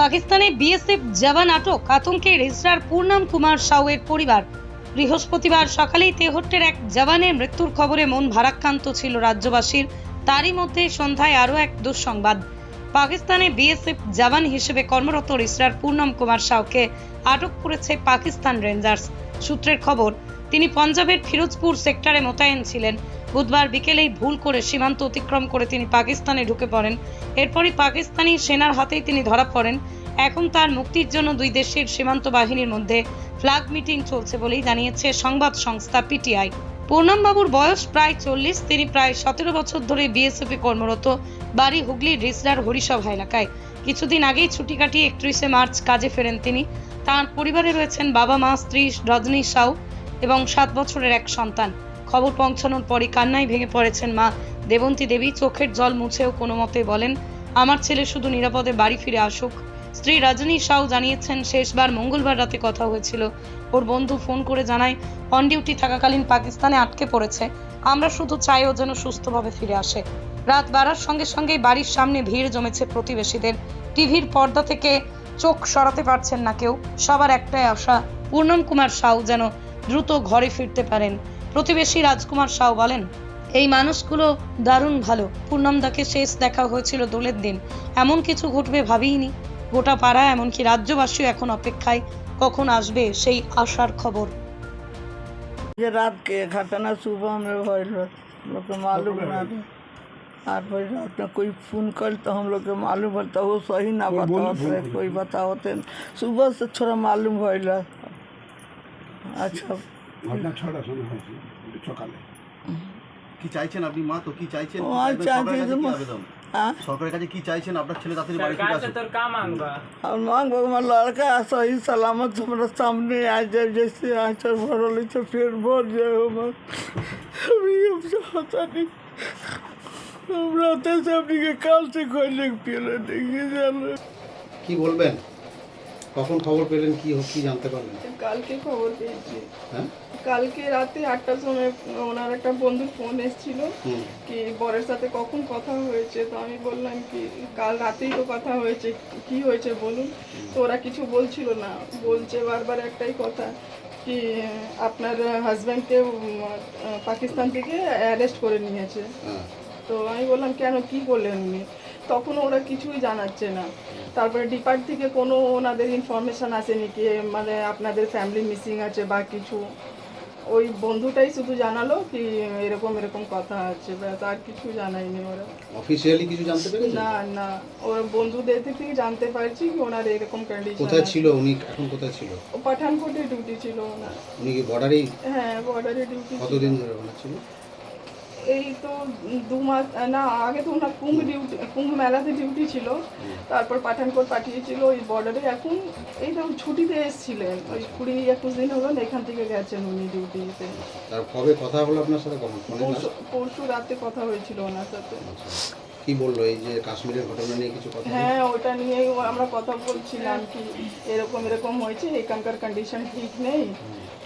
পাকিস্তানে বিএসএফ জওয়ান আটক, আতঙ্কে রেজিস্ট্রার পূর্ণাম কুমার সাউয়ের পরিবার। বৃহস্পতিবার সকালেই তেহট্টের এক জওয়ানের মৃত্যুর খবরে মন ভারাক্রান্ত ছিল রাজ্যবাসীর। তারই মধ্যে সন্ধ্যায় আরও এক দুঃসংবাদ। পাকিস্তানে বিএসএফ জওয়ান হিসেবে কর্মরত রেজিস্ট্রার পূর্ণম কুমার সাউকে আটক করেছে পাকিস্তান রেঞ্জার্স। সূত্রের খবর, তিনি পঞ্জাবের ফিরোজপুর সেক্টরে মোতায়েন ছিলেন। বুধবার বিকেলেই ভুল করে সীমান্ত অতিক্রম করে তিনি পাকিস্তানে ঢুকে পড়েন। এরপরই পাকিস্তানি সেনার হাতেই তিনি ধরা পড়েন। এখন তার মুক্তির জন্য দুই দেশের সীমান্ত বাহিনীর মধ্যে ফ্ল্যাগ মিটিং চলছে বলেই জানিয়েছে সংবাদ সংস্থা পিটিআই। পূর্ণমবাবুর বয়স প্রায় চল্লিশ, তিনি প্রায় সতেরো বছর ধরে বিএসএফ কর্মরত বাড়ি হুগলির রিসলার হরিসভা এলাকায়। কিছুদিন আগেই ছুটি কাটিয়ে একত্রিশে মার্চ কাজে ফেরেন তিনি। তার পরিবারে রয়েছেন বাবা মা, স্ত্রী, রজনী সাউ এবং সাত বছরের এক সন্তান। খবর পৌঁছানোর পরই কান্নায় ভেঙে পড়েছেন মা। দেবন্তী দেবী চোখের জল মুছেও কোনো মতে বলেন, আমার ছেলে শুধু নিরাপদে বাড়ি ফিরে আসুক। স্ত্রী রজনী সাউ জানিয়েছেন, শেষবার মঙ্গলবার রাতে কথা হয়েছিল। ওর বন্ধু ফোন করে জানায়, অন ডিউটি থাকাকালীন পাকিস্তানে আটকে পড়েছে। আমরা শুধু চাই ও যেন সুস্থভাবে ফিরে আসে। রাত বাড়ার সঙ্গে সঙ্গেই বাড়ির সামনে ভিড় জমেছে প্রতিবেশীদের। টিভির পর্দা থেকে চোখ সরাতে পারছেন না কেউ। সবার একটাই আশা, পূর্ণম কুমার সাউ যেন দ্রুত ঘরে ফিরতে পারেন। প্রতিবেশী রাজকুমার সাউ বলেন এই মানুষগুলো দারুণ ভালো পূর্ণমদাকে শেষ দেখা হয়েছিল দোলের দিন এমন কিছু ঘটবে ভাবিনি গোটা পাড়া এমনকি রাজ্যবাসীও এখন অপেক্ষায় কখন আসবে সেই আশার খবর ये रात के घटना सुबह में भइल बा। हम लोग के मालूम ना रहे आठ बजे रात में कोई फोन कर तो हम लोग के मालूम भइल तो वो सही ना बतावत रहे कोई बतावते न। सुबह से थोड़ा मालूम भइल बा। अच्छा ঘটনা ছটার সময় হয়েছে সকালে। কি চাইছেন আপনি মা? তো কি চাইছেন? ও চাইছে সরকারের কাছে কি চাইছেন? আপনার ছেলে তাড়াতাড়ি আর মাংবা আমার লড়কা সহি সালামত সামনে আ যাবে তো ফের ভর যাও আমার আমি কাল থেকে কইলে পেলে কি বলবেন? কখন খবর পেলেন কি কি জানতে পারলেন? কালকে খবর পেয়েছি। হ্যাঁ? কালকে রাতে আটটার সময় ওনার একটা বন্ধুর ফোন এসেছিল কি বরের সাথে কখন কথা হয়েছে তো আমি বললাম কি কাল রাতেই তো কথা হয়েছে কি হয়েছে বলুন? তো ওরা কিছু বলছিল না বলছে বারবার একটাই কথা কি আপনার হাজব্যান্ডকে পাকিস্তান থেকে অ্যারেস্ট করে নিয়েছে। হ্যাঁ। তো আমি বললাম কেন কি করলেন উনি? তখন ওরা কিছুই জানাচ্ছে না। তারপরে ডিপার্ট থেকে কোনো ওনাদের ইনফরমেশন আসেনি কি মানে আপনাদের ফ্যামিলি মিসিং আছে বা কিছু। ওই বন্ধুটাই শুধু জানালো কি এরকম এরকম কথা আছে ব্যাস আর কিছু জানায়নি ওরা। অফিসিয়ালি কিছু জানতে পেরেছেন না না ওর বন্ধুদের থেকে জানতে পারছি কি ওনার এরকম কন্ডিশন কোথায় ছিল উনি? এখন কোথায় ছিল? পাঠানকোটে ডিউটি ছিল ওনার। উনি কি বর্ডারেই হ্যাঁ বর্ডারে ডিউটি কতদিন ধরে ওখানে ছিল? এই তো দু মাস না আগে তো ওনার কুম্ভ ডিউটি কুম্ভ মেলাতে ডিউটি ছিল। তারপর পাঠানকোট পাঠিয়েছিল ওই বর্ডারে এখন এই তো ছুটিতে এসেছিলেন। ওই কুড়ি একুশ দিন হলো এখান থেকে গেছেন উনি ডিউটিতে কবে কথা হলো আপনার সাথে? পরশু পরশু রাতে কথা হয়েছিল ওনার সাথে। কি বলল এই যে কাশ্মীরের ঘটনা নিয়ে কিছু কথা? হ্যাঁ ওটা নিয়েই আমরা কথা বলছিলাম কি এরকম এরকম হয়েছে এখানকার কন্ডিশন ঠিক নেই।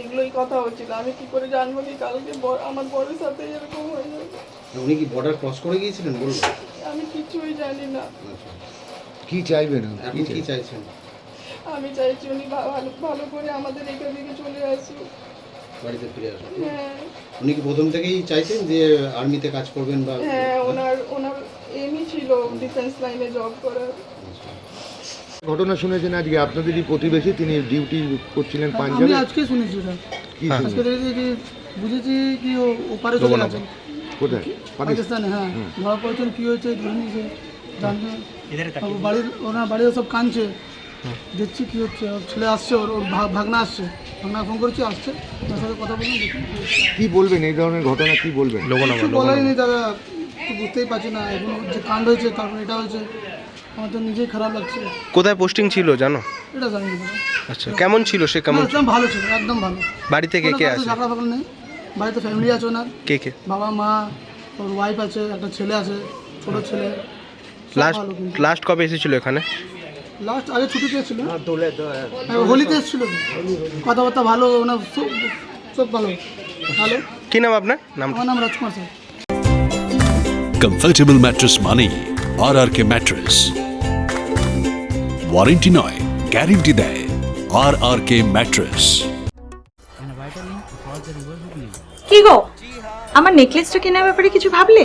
এগুলোই কথা হচ্ছিল আমি কি করে জানব কি কালকে আমার বরের সাথে এরকম হয়ে যাবে? উনি কি বর্ডার ক্রস করে গিয়েছিলেন বলল আমি কিছুই জানি না। আচ্ছা। কি চাইবেন? এখন কি চাইছেন? আমি চাইছি উনি ভালো ভালো করে আমাদের এখান থেকে চলে আসুক। বাড়িতে ফিরে আসুন হ্যাঁ। উনি কি প্রথম থেকেই চাইতেন যে আর্মিতে কাজ করবেন বা হ্যাঁ ওনার ওনার এমই ছিল ডিফেন্স লাইনে জব করার। ঘটনা শুনেছেন আজকে আপনাদেরই প্রতিবেশী তিনি ডিউটি করছিলেন আমি আজকে শুনেছি ওটা। কি আজকে? দেখেছি বুঝেছি কি ও ওপারে চলে গেছেন কোথায়? পাকিস্তান হ্যাঁ। ধরা পড়েছেন কি হয়েছে ধরে নিয়েছে। জানতে বাড়ির ওনার বাড়িতে সব কাঁদছে। দেখছি কি হচ্ছে ওর ছেলে আসছে ওর ওর ভা- ভাগনা আসছে। ভাগনা ফোন করেছি আসছে। তার সাথে কথা বলুন কি হচ্ছে। কি বলবেন এই ধরনের ঘটনা কি বলবেন? কিছু বলাই নেই দাদা তো বুঝতেই পারছি না এখন যে কাণ্ড হয়েছে তারপর এটা হয়েছে আমার তো নিজেই খারাপ লাগছে। কোথায় পোস্টিং ছিল জানো? এটা জানি না দাদা। আচ্ছা কেমন ছিল সে না, কেমন একদম ভালো ছিল একদম ভালো। বাড়ি থেকে কে আছে? সাথে ঝগড়া ফাগড়া নেই। বাড়িতে ফ্যামিলি আছে ওনার। কে কে? বাবা মা ওর ওয়াইফ আছে একটা ছেলে আছে ছোট ছেলে। সব লাস্ট ভালো কিন্তু। লাস্ট কবে এসেছিল এখানে? লাস্ট আগে ছুটিতে ছিল হ্যাঁ, হোলিতে এসেছিল। কথাবার্তা ভালো ওনার সব সব ভালো। ভালো। কি নাম আপনার? নাম আমার নাম Rajkumar sir. Comfortable mattress money rrk mattress warranty নয় গ্যারেন্টি দেয় আর আর কে ম্যাট্রেস কি গো? আমার নেকলেসটা কেনার ব্যাপারে কিছু ভাবলে?